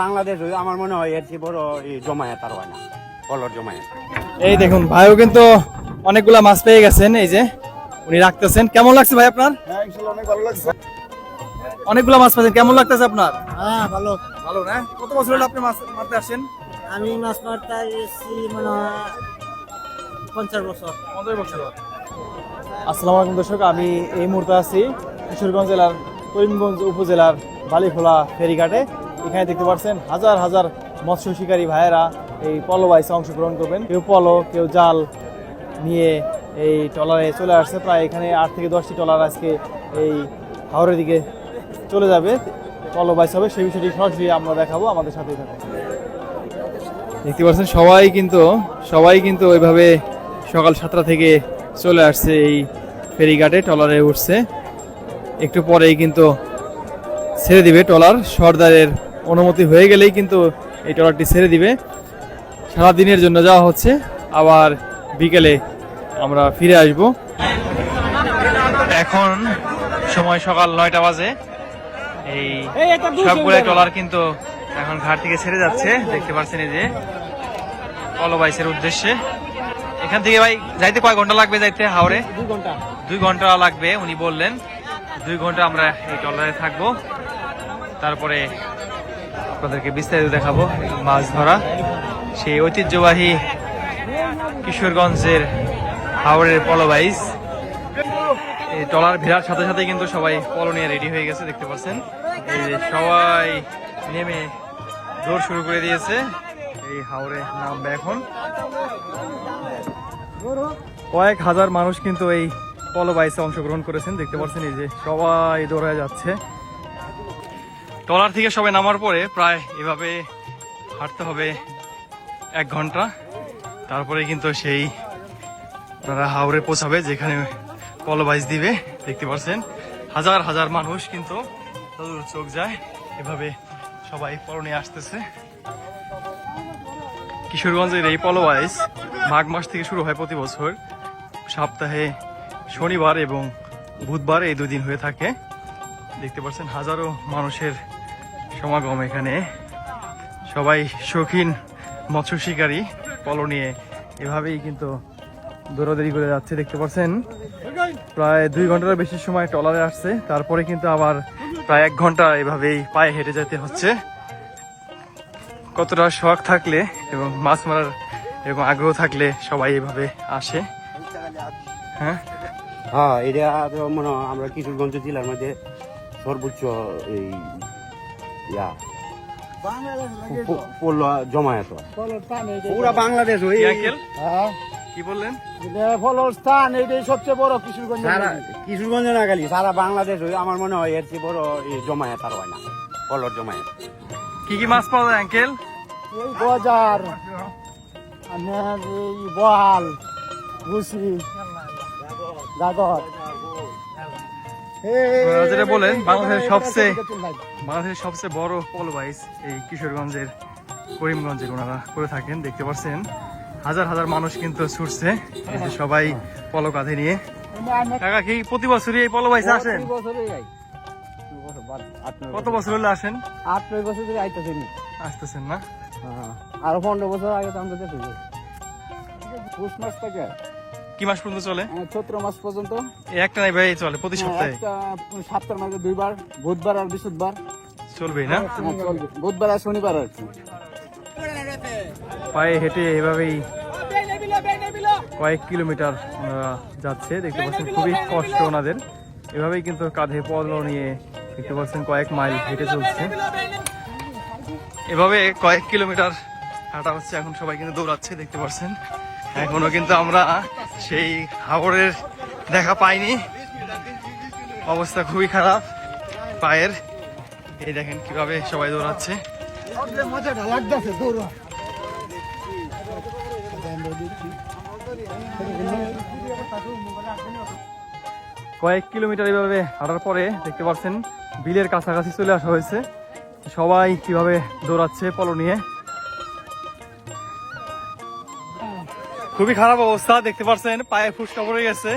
বাংলাদেশ আমার মনে হয় এর চেয়ে বড় এই জমায়েত আর হয় না। কলর জমায়েত। এই দেখুন ভাইও কিন্তু অনেকগুলা মাছ পেয়ে গেছেন এই যে উনি রাখতেছেন। কেমন লাগছে ভাই আপনার? হ্যাঁ অনেক ভালো লাগছে। অনেকগুলা মাছ পাচ্ছেন কেমন লাগতেছে আপনার? হ্যাঁ ভালো। ভালো না? কত বছর হলো আপনি মাছ মারতে আসছেন? আমি মাছ মারতে এসেছি মনে হয় পঞ্চাশ বছর। পঞ্চাশ বছর। আসসালামু আলাইকুম দর্শক আমি এই মুহূর্তে আছি কিশোরগঞ্জ জেলার করিমগঞ্জ উপজেলার বালিখোলা ফেরিঘাটে। এখানে দেখতে পাচ্ছেন হাজার হাজার মৎস্য শিকারী ভাইয়েরা এই পলো বাইসে অংশগ্রহণ করবেন। কেউ পলো, কেউ জাল নিয়ে এই ট্রলারে চলে আসছে। প্রায় এখানে আট থেকে দশটি ট্রলার আজকে এই হাওড়ের দিকে চলে যাবে। পলো বাইস হবে, সেই বিষয়টি সরাসরি আমরা দেখাবো আমাদের সাথেই থাকুন দেখতে পাচ্ছেন সবাই কিন্তু সবাই কিন্তু ওইভাবে সকাল সাতটা থেকে চলে আসছে এই ফেরিঘাটে, ট্রলারে উঠছে। একটু পরেই কিন্তু ছেড়ে দিবে ট্রলার, সর্দারের অনুমতি হয়ে গেলেই কিন্তু এই ট্রলারটি ছেড়ে দিবে। সারা দিনের জন্য যাওয়া হচ্ছে। আবার বিকেলে আমরা ফিরে আসব। এখন সময় সকাল নয়টা বাজে। এই সবগুলো ট্রলার কিন্তু এখন ঘাট থেকে ছেড়ে যাচ্ছে। দেখতে পাচ্ছেন এই যে কলবাইসের উদ্দেশ্যে। এখান থেকে ভাই যাইতে কয় ঘণ্টা লাগবে যাইতে হাওড়ে দুই ঘণ্টা। দুই ঘণ্টা লাগবে উনি বললেন। দুই ঘণ্টা আমরা এই ট্রলারে থাকব। তারপরে আপনাদেরকে বিস্তারিত দেখাবো মাছ ধরা। সেই ঐতিহ্যবাহী কিশোরগঞ্জের হাওড়ের পলবাইজ। এই ট্রলার ভিড়ার সাথে সাথে কিন্তু সবাই পলো নিয়ে রেডি হয়ে গেছে, দেখতে পাচ্ছেন? এই যে সবাই নেমে দৌড় শুরু করে দিয়েছে। এই হাওড়ে নামবে এখন। কয়েক হাজার মানুষ কিন্তু এই পলো বাইসে অংশগ্রহণ করেছেন, দেখতে পাচ্ছেন? এই যে সবাই দৌড়ায় যাচ্ছে। ট্রলার থেকে সবাই নামার পরে প্রায় এভাবে হাঁটতে হবে এক ঘণ্টা। তারপরে কিন্তু সেই তারা হাওড়ে পৌঁছাবে, যেখানে পলো বাইস দিবে, দেখতে পাচ্ছেন হাজার হাজার মানুষ কিন্তু চোখ যায়, এভাবে সবাই পরনে আসতেছে। কিশোরগঞ্জের এই পলো বাইস মাঘ মাস থেকে শুরু হয় প্রতি বছর। সপ্তাহে শনিবার এবং বুধবার এই দুদিন হয়ে থাকে। দেখতে পাচ্ছেন হাজারো মানুষের সমাগম এখানে। সবাই শৌখিন মৎস্য শিকারী পলো নিয়ে এভাবেই কিন্তু দৌড়াদৌড়ি করে যাচ্ছে, দেখতে পাচ্ছেন? প্রায় দুই ঘণ্টার বেশি সময় ট্রলারে আসছে, তারপরে কিন্তু আবার প্রায় এক ঘণ্টা এভাবেই পায়ে হেঁটে যেতে হচ্ছে। কতটা শখ থাকলে এবং মাছ মারার এরকম আগ্রহ থাকলে সবাই এভাবে আসে। হ্যাঁ? হ্যাঁ এটা তো মনে আমরা কিশোরগঞ্জ জেলার মধ্যে সর্বোচ্চ এই ইয়া। জমায়েত। হয়। পুরা বাংলাদেশ হই কি কি বললেন? ফলর স্থান এইটাই সবচেয়ে বড় কিশোরগঞ্জ কিশোরগঞ্জ না খালি সারা বাংলাদেশ হই আমার মনে হয় এর চেয়ে বড় এই জমায়েত আর হয় না। কলর জমায়েত। কি কি মাছ পাওয়া যায় আঙ্কেল? এই বাজার আপনার এই বহাল গাগর। যেটা বলেন বাংলাদেশের সবচেয়ে বাংলাদেশের সবচেয়ে বড় পল বাইস এই কিশোরগঞ্জের করিমগঞ্জের ওনারা করে থাকেন দেখতে পাচ্ছেন। হাজার হাজার মানুষ কিন্তু ছুটছে সবাই পলো কাঁধে নিয়ে। কাকা কি প্রতি বছরই এই পলো বাইসে আসেন? কত বছর। হলে আসেন? আট নয় বছর ধরে আইতেছে নি? আসতেছেন না আরও পনেরো বছর আগে তো আমরা দেখি পুষ মাস থেকে। কি মাস পর্যন্ত চলে? আহ, চৈত্র মাস পর্যন্ত। একটা নাই ভাই চলে প্রতি সপ্তাহে। একটা সপ্তাহের মাঝে দুইবার বুধবার আর বৃহস্পতিবার। চলবেই না? হ্যাঁ, বুধবার আর শনিবার আর পায়ে হেঁটে এভাবেই কয়েক কিলোমিটার যাচ্ছে। দেখতে পাচ্ছেন খুবই কষ্ট ওনাদের। এভাবেই কিন্তু কাঁধে পলো নিয়ে দেখতে পাচ্ছেন কয়েক মাইল হেঁটে চলছে। এভাবে কয়েক কিলোমিটার হাঁটা হচ্ছে এখন সবাই কিন্তু দৌড়াচ্ছে দেখতে পাচ্ছেন। এখনও কিন্তু আমরা সেই হাওড়ের দেখা পাইনি। অবস্থা খুবই খারাপ। পায়ের। এই দেখেন কীভাবে সবাই দৌড়াচ্ছে। কয়েক কিলোমিটার এইভাবে হাঁটার পরে দেখতে পাচ্ছেন, বিলের কাছাকাছি চলে আসা হয়েছে। সবাই কীভাবে দৌড়াচ্ছে, পলো নিয়ে। খুবই খারাপ অবস্থা, দেখতে পাচ্ছেন পায়ে ফুসকা পড়ে গেছে।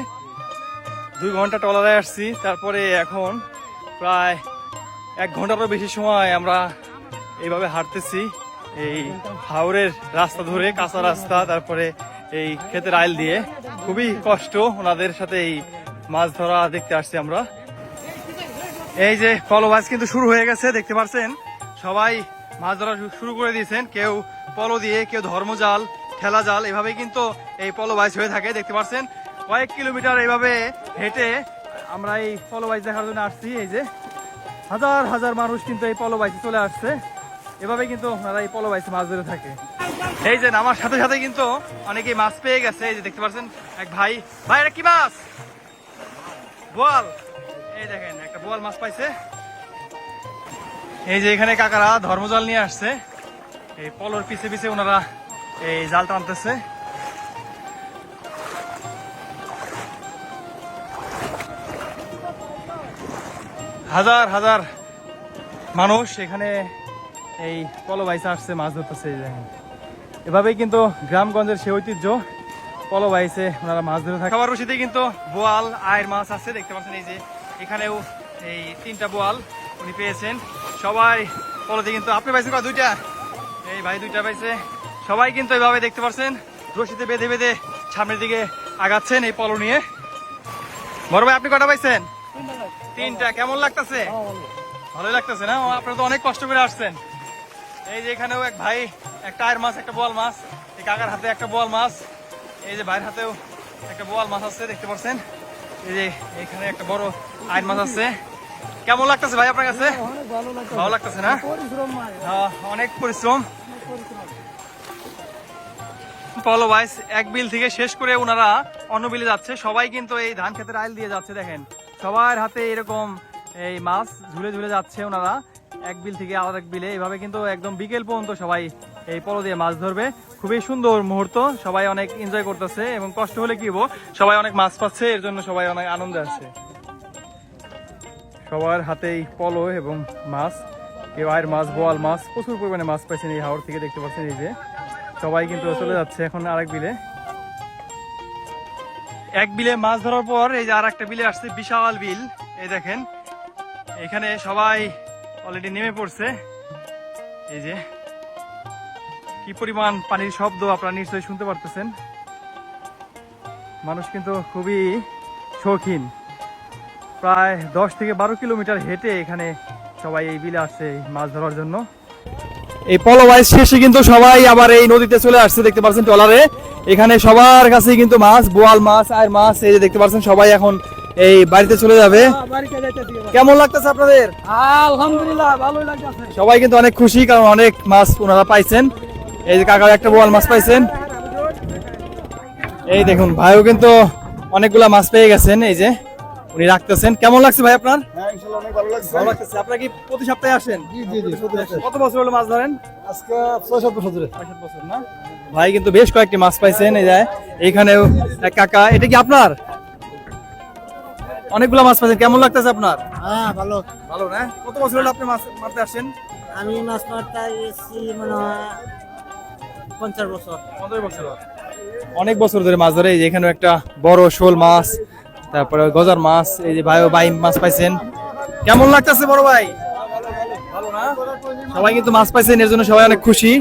দুই ঘণ্টা টলারে আসছি, তারপরে এখন প্রায় এক ঘন্টারও বেশি সময় আমরা এইভাবে হাঁটতেছি। এই হাওড়ের রাস্তা ধরে, কাঁচা রাস্তা, তারপরে এই ক্ষেতের আইল দিয়ে। খুবই কষ্ট ওনাদের সাথে এই মাছ ধরা দেখতে আসছি আমরা। এই যে পলবাজ কিন্তু শুরু হয়ে গেছে, দেখতে পাচ্ছেন সবাই মাছ ধরা শুরু করে দিয়েছেন। কেউ পলো দিয়ে, কেউ ধর্মজাল ঠেলা জাল এভাবে কিন্তু এই পলবাইজ হয়ে থাকে, দেখতে পাচ্ছেন কয়েক কিলোমিটার এইভাবে হেঁটে আমরা এই পলবাইজ দেখার জন্য আসছি, এই যে হাজার হাজার মানুষ কিন্তু এই পলবাইজে চলে আসছে। এভাবে কিন্তু ওনারা এই পলবাইজে মাছ ধরে থাকে। এই যে নামার সাথে সাথে কিন্তু অনেকেই মাছ পেয়ে গেছে, এই যে দেখতে পাচ্ছেন এক ভাই। ভাই, এটা কি মাছ? বোয়াল। এই দেখেন, একটা বোয়াল মাছ পাইছে। এই যে এখানে কাকারা ধর্মজাল নিয়ে আসছে। এই পলর পিছে পিছে ওনারা এই জাল টানতেছে হাজার হাজার মানুষ এখানে এই পলবাইসে আসছে, মাছ ধরতেছে এভাবেই কিন্তু গ্রামগঞ্জের সে ঐতিহ্য পলবাইসে ওনারা মাছ ধরে থাকে। খাবার কিন্তু বোয়াল, আয়ের মাছ আছে, দেখতে পাচ্ছেন এই যে, এখানেও এই তিনটা বোয়াল উনি পেয়েছেন। সবাই পলতে কিন্তু, আপনি পাইছেন দুইটা? এই ভাই দুইটা পাইছে সবাই কিন্তু এভাবে দেখতে পাচ্ছেন রশিদে বেঁধে বেঁধে সামনের দিকে আগাচ্ছেন এই পলো নিয়ে। বড় ভাই আপনি কটা পাইছেন? তিনটা। কেমন লাগতেছে? ভালোই লাগতেছে না? আপনারা তো অনেক কষ্ট করে আসছেন। এই যে এখানেও এক ভাই একটা আয়ের মাছ একটা বোয়াল মাছ এই কাকার হাতে একটা বোয়াল মাছ এই যে ভাইয়ের হাতেও একটা বোয়াল মাছ আছে দেখতে পাচ্ছেন এই যে এখানে একটা বড় আয়ের মাছ আছে। কেমন লাগতেছে ভাই আপনার কাছে? ভালো লাগতেছে। না? অনেক পরিশ্রম। পলো ভাইস এক বিল থেকে শেষ করে ওনারা অন্য বিলে যাচ্ছে। সবাই কিন্তু এই ধান খেতের আইল দিয়ে যাচ্ছে, দেখেন। সবার হাতে এরকম এই মাছ ঝুলে ঝুলে যাচ্ছে ওনারা। এক বিল থেকে আলাদা এক বিলে। এইভাবে কিন্তু একদম বিকেল পর্যন্ত সবাই এই পলো দিয়ে মাছ ধরবে। খুবই সুন্দর মুহূর্ত। সবাই অনেক এনজয় করতেছে এবং কষ্ট হলে কি সবাই অনেক মাছ পাচ্ছে, এর জন্য সবাই অনেক আনন্দে আছে। সবার হাতেই পলো এবং মাছ। কেউ আয়ের মাছ, বোয়াল মাছ, প্রচুর পরিমাণে মাছ পাইছেন এই হাওড় থেকে দেখতে পাচ্ছেন এই যে। সবাই কিন্তু চলে যাচ্ছে এখন আরেক বিলে। এক বিলে মাছ ধরার পর এই যে আর একটা বিলে আসছে, বিশাল বিল। এই দেখেন, এখানে সবাই অলরেডি নেমে পড়ছে। এই যে, কি পরিমাণ পানির শব্দ আপনারা নিশ্চয়ই শুনতে পারতেছেন। মানুষ কিন্তু খুবই শৌখিন। প্রায় দশ থেকে বারো কিলোমিটার হেঁটে এখানে সবাই এই বিলে আসছে মাছ ধরার জন্য। এই পলবাইজ শেষে কিন্তু সবাই আবার এই নদীতে চলে আসছে দেখতে পাচ্ছেন ট্রলারে। এখানে সবার কাছে কিন্তু মাছ বোয়াল মাছ আর মাছ এই যে দেখতে পাচ্ছেন সবাই এখন এই বাড়িতে চলে যাবে। কেমন লাগতেছে আপনাদের? আলহামদুলিল্লাহ ভালোই লাগতেছে। সবাই কিন্তু অনেক খুশি কারণ অনেক মাছ ওনারা পাইছেন। এই যে কাকা একটা বোয়াল মাছ পাইছেন। এই দেখুন ভাইও কিন্তু অনেকগুলা মাছ পেয়ে গেছেন এই যে। উনি রাখতেছেন। কেমন লাগছে ভাই আপনার? হ্যাঁ ইনশাল্লাহ অনেক ভালো লাগছে। ভালো লাগতেছে আপনারা কি প্রতি সপ্তাহে আসেন? জি জি জি কত বছর হলো মাছ ধরেন? আজকে ছয় বছর ধরে। ছয় বছর না? ভাই কিন্তু বেশ কয়েকটি মাছ পাইছেন এই যায় এইখানেও এক কাকা। এটা কি আপনার? অনেকগুলা মাছ পাইছেন। কেমন লাগতেছে আপনার? হ্যাঁ ভালো। ভালো না? কত বছর হলো আপনি মাছ মারতে আসেন আমি মাছ মারতে এসেছি মনে হয় পঞ্চাশ বছর। পনেরো বছর অনেক বছর ধরে মাছ ধরে। এই যে এখানে একটা বড় শোল মাছ। তারপরে গজার মাছ, এই যে ভাই ভাই মাছ পাইছেন। কেমন লাগতেছে বড় ভাই? সবাই কিন্তু মাছ পাইছেন, এর জন্য সবাই অনেক খুশি।